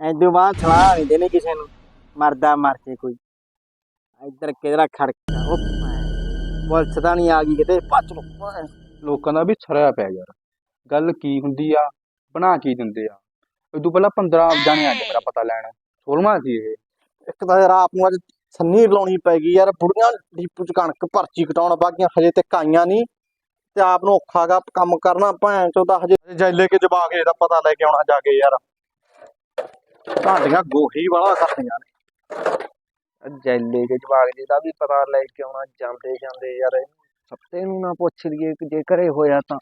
ਐਦੋਂ ਬਾਅਦ ਸਲਾਹ ਨਹੀਂ ਦੇਣੀ ਕਿਸੇ ਨੂੰ। ਮਰਦਾ ਮਰ ਜੇ ਕੋਈ। ਇੱਧਰ ਕਿਧਰਾ ਖੜਕਾ ਉਹ। ਪੁਲਿਸ ਤਾਂ ਨਹੀਂ ਆ ਗਈ ਕਿਤੇ ਭੱਜ ਲੋ ਲੋਕਾਂ ਦਾ ਵੀ ਛਰਿਆ ਪਿਆ ਯਾਰ। ਗੱਲ ਕੀ ਹੁੰਦੀ ਆ ਬਣਾ ਕੀ ਦਿੰਦੇ ਆ। ਉਦੋਂ ਪਹਿਲਾਂ 15 ਜਾਣੇ ਆ ਗਏ ਮੇਰਾ ਪਤਾ ਲੈਣ। 16ਵਾਂ ਸੀ ਇਹ। ਇੱਕ ਤਾਂ ਯਾਰ ਆਪ ਨੂੰ ਅੱਜ ਸੰਨੀ ਲਾਉਣੀ ਪੈ ਗਈ ਯਾਰ। ਬੁੜੀਆਂ ਡੀਪੂ ਚ ਕਣਕ ਪਰਚੀ ਕਟਾਉਣ ਬਾਗੀਆਂ ਹਜੇ ਤੇ ਕਾਈਆਂ ਨਹੀਂ ਤੇ ਆਪ ਨੂੰ ਔਖਾਗਾ ਕੰਮ ਕਰਨਾ ਭੈਣ ਚੋ ਤਾਂ ਹਜੇ ਜੈਲੇ ਕੇ ਜਵਾ ਕੇ ਇਹਦਾ ਪਤਾ ਲੈ ਕੇ ਆਉਣਾ ਜਾ ਕੇ ਯਾਰ। ਤੁਹਾਡੀਆਂ ਗੋਹੀ ਵਾਲਾ ਕਰਦੀਆਂ ਨੇ। ਜੈਲੇ ਕੇ ਜਵਾਗ ਜੀ ਦਾ ਵੀ ਪਤਾ ਲੈ ਕੇ ਆਉਣਾ ਜਾਂਦੇ ਜਾਂਦੇ ਯਾਰ ਸੱਤੇ ਨੂੰ ਨਾ ਪੁੱਛ ਲਈਏ ਜੇ ਘਰੇ ਹੋਇਆ ਤਾਂ।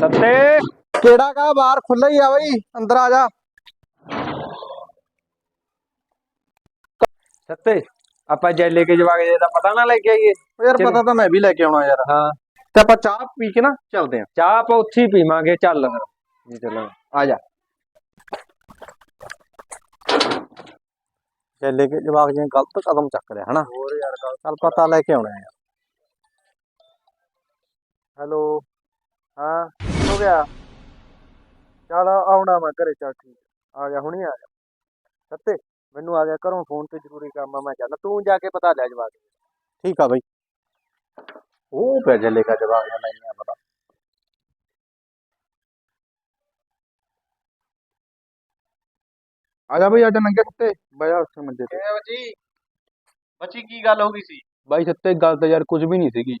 ਸੱਤੇ ਕਿਹੜਾ ਕਾ ਬਾਹਰ ਖੁੱਲਾ ਹੀ ਆ ਬਈ ਅੰਦਰ ਆ ਜਾ। ਸੱਤੇ ਆਪਾਂ ਜੈਲੇ ਕੇ ਜਵਾਗ ਜੀ ਦਾ ਪਤਾ ਨਾ ਲੈ ਕੇ ਆਈਏ। ਯਾਰ। ਪਤਾ ਤਾਂ ਮੈਂ ਵੀ ਲੈ ਕੇ ਆਉਣਾ ਯਾਰ। ਹਾਂ। ਤੇ ਆਪਾਂ ਚਾਹ ਪੀ ਕੇ ਨਾ ਚੱਲਦੇ ਆਂ। ਚਾਹ ਆਪਾਂ ਉੱਥੇ ਹੀ ਪੀਵਾਂਗੇ ਚੱਲ ਫਿਰ ਜੀ ਚਲੋ ਆ ਜਾ। ਕੇ ਜਵਾਕ ਜੀ ਗਲਤ ਕਦਮ ਚੱਕ ਰਿਹਾ ਹਨਾ? ਹੋਰ ਯਾਰ ਗੱਲ ਚੱਲ ਪਤਾ ਲੈ ਕੇ ਆਉਣਾ ਯਾਰ। ਹੈਲੋ ਹਾਂ ਹੋ ਗਿਆ। ਚੱਲ ਆਉਣਾ ਮੈਂ ਘਰੇ ਚੱਲ ਠੀਕ ਆ ਗਿਆ ਹੁਣੀ ਆ ਗਿਆ। ਸੱਤੇ ਮੈਨੂੰ ਆ ਗਿਆ ਘਰੋਂ ਫੋਨ ਤੇ ਜ਼ਰੂਰੀ ਕੰਮ ਆ ਮੈਂ ਚੱਲ ਤੂੰ ਜਾ ਕੇ ਪਤਾ ਲੈ ਜਵਾਗ ਠੀਕ ਆ ਬਈ। ਉਹ ਜੈਲੇ ਕਾ ਜਵਾਕ ਦਾ ਨਹੀਂ ਆ ਪਤਾ। ਆ ਜਾ ਬਈ ਆ ਜਾ ਨੰਗੇ ਸੱਤੇ। ਬਾਇਆ ਉੱਥੇ ਮੰਜੇ ਤੇ। ਜੀ? ਬੱਚੀ ਕੀ ਗੱਲ ਹੋ ਗਈ ਸੀ? ਬਾਈ ਸੱਤੇ ਗੱਲ ਤਾਂ ਯਾਰ ਕੁਝ ਵੀ ਨਹੀਂ ਸੀਗੀ।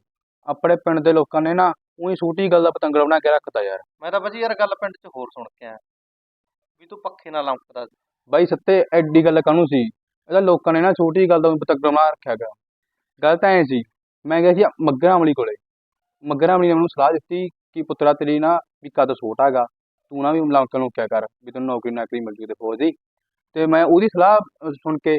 ਆਪਣੇ ਪਿੰਡ ਦੇ ਲੋਕਾਂ ਨੇ ਨਾ ਉਹੀ ਛੋਟੀ ਗੱਲ ਦਾ ਪਤੰਗੜ ਬਣਾ ਕੇ ਰੱਖਤਾ ਯਾਰ। ਮੈਂ ਤਾਂ ਬੱਚੀ ਯਾਰ ਗੱਲ ਪਿੰਡ 'ਚ ਹੋਰ ਸੁਣ ਕੇ ਆਇਆ। ਵੀ ਤੂੰ ਪੱਖੇ ਨਾਲ ਲੰਕਦਾ। ਸੀ ਬਾਈ ਸੱਤੇ ਐਡੀ ਗੱਲ ਕਾਹਨੂੰ ਸੀ? ਇਹਦਾ ਲੋਕਾਂ ਨੇ ਨਾ ਛੋਟੀ ਗੱਲ ਦਾ ਪਤੰਗੜ ਬਣਾ ਰੱਖਿਆ ਗਿਆ ਗੱਲ ਤਾਂ ਐ ਸੀ ਮੈਂ ਗਿਆ ਸੀ ਮੱਗਰਾਂ ਅਮਲੀ ਕੋਲੇ। ਮੱਗਰਾਂ ਅਮਲੀ ਨੇ ਮੈਨੂੰ ਸਲਾਹ ਦਿੱਤੀ ਕਿ ਪੁੱਤਰਾ ਤੇਰੀ ਨਾ ਵੀ ਕੱਦ ਛੋਟਾ ਹੈਗਾ। ਤੂੰ ਨਾ ਵੀ ਮੁਲਾਂਕਣ ਨੂੰ ਕਿਆ ਕਰ ਵੀ ਤੈਨੂੰ ਨੌਕਰੀ ਨਾਕਰੀ ਮਿਲ ਜੂ ਤੇ ਫੌਜ ਦੀ। ਤੇ ਮੈਂ ਉਹਦੀ ਸਲਾਹ ਸੁਣ ਕੇ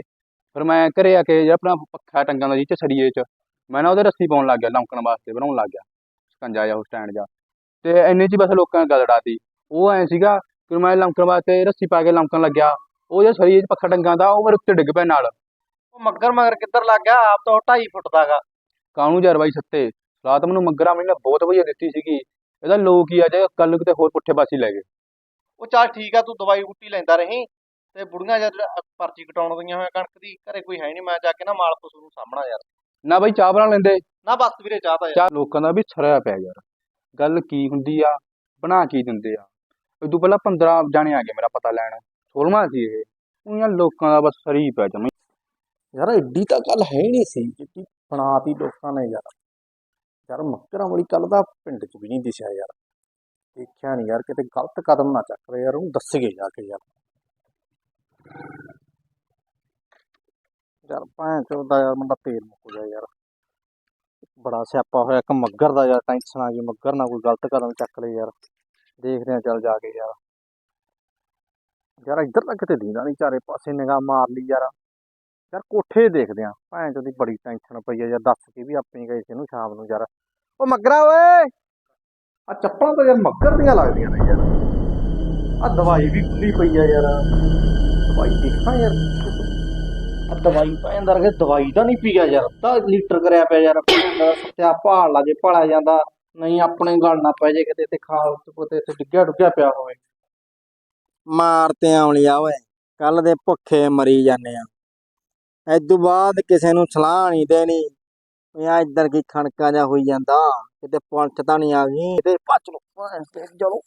ਫਿਰ ਮੈਂ ਘਰੇ ਆ ਕੇ ਜਿਹੜਾ ਆਪਣਾ ਪੱਖਾ ਟੰਗਾਂ ਦਾ ਜੀ ਚ ਸਰੀਏ ਚ ਮੈਂ ਨਾ ਉਹਦੇ ਰੱਸੀ ਪਾਉਣ ਲੱਗ ਗਿਆ ਲੌਂਕਣ ਵਾਸਤੇ ਬਣਾਉਣ ਲੱਗ ਗਿਆ ਸਕੰਜਾ ਜਾਂ ਉਹ ਸਟੈਂਡ ਜਾ ਤੇ ਇੰਨੇ ਚ ਬਸ ਲੋਕਾਂ ਨੇ ਗੱਲ ਉਡਾਤੀ ਉਹ ਐ ਸੀਗਾ ਕਿ ਮੈਂ ਲੌਂਕਣ ਵਾਸਤੇ ਰੱਸੀ ਪਾ ਕੇ ਲੌਂਕਣ ਲੱਗਿਆ। ਉਹ ਜਿਹੜਾ ਸਰੀਏ ਚ ਪੱਖਾ ਟੰਗਾਂ ਦਾ ਉਹ ਮੇਰੇ ਉੱਤੇ ਡਿੱਗ ਪਿਆ ਨਾਲ। ਉਹ ਮੱਗਰ ਮਗਰ ਕਿੱਧਰ ਲੱਗ ਗਿਆ? ਆਪ ਤਾਂ 2.5 ਫੁੱਟ ਦਾਗਾ ਕਾਹਨੂੰ ਯਾਰ ਬਾਈ ਸੱਤੇ? ਸਲਾਹ ਤਾਂ ਮੈਨੂੰ ਮੱਗਰਾਂ ਅਮਲੀ ਨੇ ਬਹੁਤ ਵਧੀਆ ਦਿੱਤੀ ਸੀਗੀ। ਇਹਦਾ ਲੋਕ ਹੀ ਆ ਜੇ ਕੱਲ ਕਿਤੇ ਹੋਰ ਪੁੱਠੇ ਪਾਸੇ ਲੈ ਗਏ। ਉਹ ਚੱਲ ਠੀਕ ਆ ਤੂੰ ਦਵਾਈ ਬੂਟੀ ਲੈਂਦਾ ਰਹੀਂ। ਤੇ ਬੁੜੀਆਂ ਜਦ ਪਰਚੀ ਕਟਾਉਣ ਗਈਆਂ ਹੋਈਆਂ ਕਣਕ ਦੀ ਘਰੇ ਕੋਈ ਹੈ ਨਹੀਂ ਮੈਂ ਜਾ ਕੇ ਨਾ ਮਾਲ ਪਸ਼ੂ ਨੂੰ ਸਾਹਮਣਾ ਯਾਰ। ਨਾ ਬਾਈ ਚਾਹ ਬਣਾ ਲੈਂਦੇ। ਨਾ ਬਸ ਵੀਰੇ ਚਾਹ ਤਾਂ ਯਾਰ। ਚਾਹ ਲੋਕਾਂ ਦਾ ਵੀ ਛਰਿਆ ਪਿਆ ਯਾਰ। ਗੱਲ ਕੀ ਹੁੰਦੀ ਆ ਬਣਾ ਕੀ ਦਿੰਦੇ ਆ। ਉਦੋਂ ਪਹਿਲਾਂ 15 ਜਾਣੇ ਆ ਗਏ ਮੇਰਾ ਪਤਾ ਲੈਣ। 16ਵਾਂ ਸੀ ਇਹ। ਉਹਨਾਂ ਲੋਕਾਂ ਦਾ ਬਸ ਸਰੀ ਪਿਆ ਜਮੀ ਯਾਰ ਐਡੀ ਤਾਂ ਗੱਲ ਹੈ ਨਹੀਂ ਸੀ ਜਿੱਡੀ ਬਣਾਤੀ ਲੋਕਾਂ ਨੇ ਯਾਰ। ਯਾਰ ਮੱਕਰਾਂ ਵਾਲੀ ਕੱਲ ਦਾ ਪਿੰਡ 'ਚ ਵੀ ਨਹੀਂ ਦਿਸਿਆ ਯਾਰ। ਦੇਖਿਆ ਨਹੀਂ ਯਾਰ ਕਿਤੇ ਗਲਤ ਕਦਮ ਨਾ ਚੱਕ ਰਹੇ ਯਾਰ ਉਹਨੂੰ ਦੱਸਗੇ ਜਾ ਕੇ ਯਾਰ। ਯਾਰ ਭੈਣ ਚੋਦਾ ਯਾਰ ਬੰਦਾ ਤੇਲ ਮੁੱਕ ਗਿਆ ਯਾਰ। ਬੜਾ ਸਿਆਪਾ ਹੋਇਆ, ਇੱਕ ਮੱਗਰ ਦਾ ਯਾਰ, ਟੈਨਸ਼ਨ ਆ ਗਈ, ਮੱਗਰ ਨਾਲ ਕੋਈ ਗਲਤ ਕਦਮ ਚੱਕ ਲਏ ਯਾਰ। ਦੇਖਦੇ ਆ ਚੱਲ ਜਾ ਕੇ ਯਾਰ। ਯਾਰ ਇੱਧਰ ਤਾਂ ਕਿਤੇ ਦੀਦਾ ਨਹੀਂ ਚਾਰੇ ਪਾਸੇ ਨਿਗਾਹ ਮਾਰ ਲਈ ਯਾਰ। ਯਾਰ ਕੋਠੇ ਦੇਖਦੇ ਆ ਭੈਣ ਚੋਦੀ ਬੜੀ ਟੈਨਸ਼ਨ ਪਈ ਆ ਯਾਰ, ਦੱਸ ਕੇ ਵੀ ਆਪੇ ਗਏ ਸੀ ਇਹਨੂੰ ਸ਼ਾਮ ਨੂੰ ਯਾਰ। ਉਹ ਮੱਗਰਾ ਓਏ! ਆ ਚੱਪਲਾਂ ਤਾਂ ਯਾਰ ਮੱਗਰ ਦੀਆਂ ਲੱਗਦੀਆਂ ਨੇ ਯਾਰ। ਆ ਦਵਾਈ ਵੀ ਖੁੱਲੀ ਪਈ ਆ ਯਾਰ। ਦਵਾਈ ਦੇਖਾਂ ਯਾਰ। ਆ ਦਵਾਈ ਪੈਣ ਦਰਗੇ ਦਵਾਈ ਤਾਂ ਨਹੀਂ ਪੀਆ ਯਾਰ। ਅੱਧਾ ਲੀਟਰ ਕਰਿਆ ਪਿਆ ਯਾਰ ਸੱਤਿਆ ਭਾਲ ਲਾ ਜੇ ਭਾਲਿਆ ਜਾਂਦਾ। ਨਹੀਂ ਆਪਣੇ ਗੱਲ ਨਾ ਪੈ ਜੇ ਕਿਤੇ ਤੇ ਖਾਲ ਤੇ ਇੱਥੇ ਡਿੱਗਿਆ ਡੁੱਗਿਆ ਪਿਆ ਹੋਵੇ। ਮਾਰਤੇ ਆਉਲੀਆ ਓਏ। ਕੱਲ ਦੇ ਭੁੱਖੇ ਮਰੀ ਜਾਂਦੇ ਆ। ਐਦੋਂ ਬਾਅਦ ਕਿਸੇ ਨੂੰ ਸਲਾਹ ਨਹੀਂ ਦੇਣੀ। ਆ ਇੱਧਰ ਕੀ ਖਣਕਾ ਜਾ ਹੋਈ ਜਾਂਦਾ। ਕਿਤੇ ਪੁਲਿਸ ਤਾਂ ਨਹੀਂ ਆ ਗਈ। ਤੇ ਭੱਜ ਲੋ ਚਲੋ।